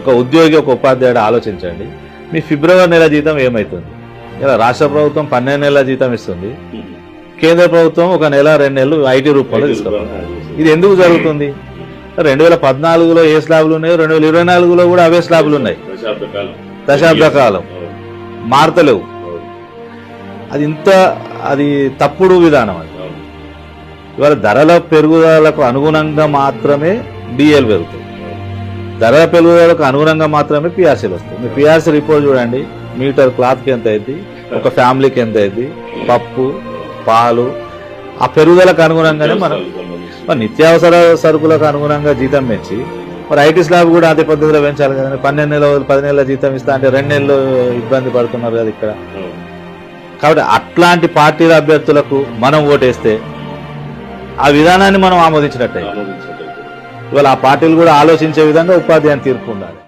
ఒక ఉద్యోగి ఒక ఉపాధ్యాయుడు ఆలోచించండి. మీ ఫిబ్రవరి నెల జీతం ఏమవుతుంది ఇలా రాష్ట్ర ప్రభుత్వం పన్నెండు నెలల జీతం ఇస్తుంది. కేంద్ర ప్రభుత్వం ఒక నెల రెండు నెలలు ఐటీ రూపంలో తీసుకుంటుంది ఇది ఎందుకు జరుగుతుంది? రెండు వేల పద్నాలుగులో ఏ స్లాబ్లు ఉన్నాయో రెండు వేల ఇరవై నాలుగులో కూడా అవే స్లాబ్లు ఉన్నాయి. దశాబ్ద కాలం. మారతలేవు. అది ఇంత అది తప్పుడు విధానం అది. ఇవాళ ధరల పెరుగుదలకు అనుగుణంగా మాత్రమే డిఎల్ పెరుగుతుంది. ధరల పెరుగుదలకు అనుగుణంగా మాత్రమే పిఆర్సీలు వస్తాయి. మీ పిఆర్సీ రిపోర్ట్ చూడండి. మీటర్ క్లాత్కి ఎంత అయింది? ఒక ఫ్యామిలీకి ఎంత అయింది? పప్పు పాలు ఆ పెరుగుదలకు అనుగుణంగానే మనం మరి నిత్యావసర సరుకులకు అనుగుణంగా జీతం పెంచి మరి ఐటీ స్లాబ్ కూడా అదే పద్ధతిలో పెంచాలి కదండి. పన్నెండు నెలలు పది నెలల జీతం ఇస్తా అంటే రెండు నెలలు ఇబ్బంది పడుతున్నారు కదా ఇక్కడ. కాబట్టి అట్లాంటి పార్టీల అభ్యర్థులకు మనం ఓటేస్తే ఆ విధానాన్ని మనం ఆమోదించినట్టే. ఇవాళ ఆ పార్టీలు కూడా ఆలోచించే విధంగా ఉపాధ్యాయుని తీర్పు ఉండాలి.